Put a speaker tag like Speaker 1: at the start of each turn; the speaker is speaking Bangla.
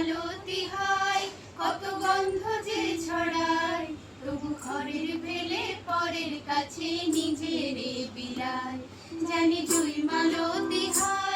Speaker 1: মালতি হয়, কত গন্ধ যে ছড়ায়। তবু ঘরের ফেলে পরের কাছে নিজের বিলায় জানি জুই মালতি হয়